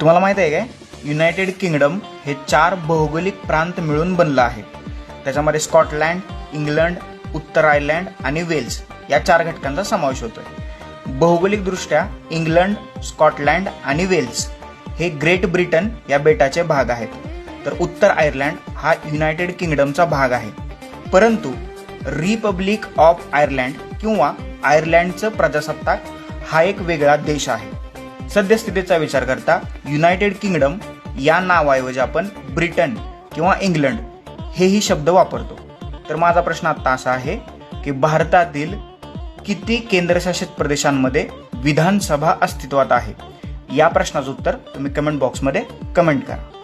तुम्हाला माहीत आहे काय? युनायटेड किंगडम हे चार भौगोलिक प्रांत मिळून बनलं आहे. त्याच्यामध्ये स्कॉटलँड इंग्लंड उत्तर आयर्लंड आणि वेल्स या चार घटकांचा समावेश होतोय. भौगोलिकदृष्ट्या इंग्लंड स्कॉटलँड आणि वेल्स हे ग्रेट ब्रिटन या बेटाचे भाग आहेत. तर उत्तर आयर्लंड हा युनायटेड किंगडमचा भाग आहे. परंतु रिपब्लिक ऑफ आयर्लंड किंवा आयर्लंडचं प्रजासत्ताक हा एक वेगळा देश आहे. सद्यस्थितीचा विचार करता युनायटेड किंगडम या नावाऐवजी आपण ब्रिटन किंवा इंग्लंड हेही शब्द वापरतो. तर माझा प्रश्न आता असा आहे की भारतातील किती केंद्रशासित प्रदेशांमध्ये विधानसभा अस्तित्वात आहे? या प्रश्नाचं उत्तर तुम्ही कमेंट बॉक्समध्ये कमेंट करा.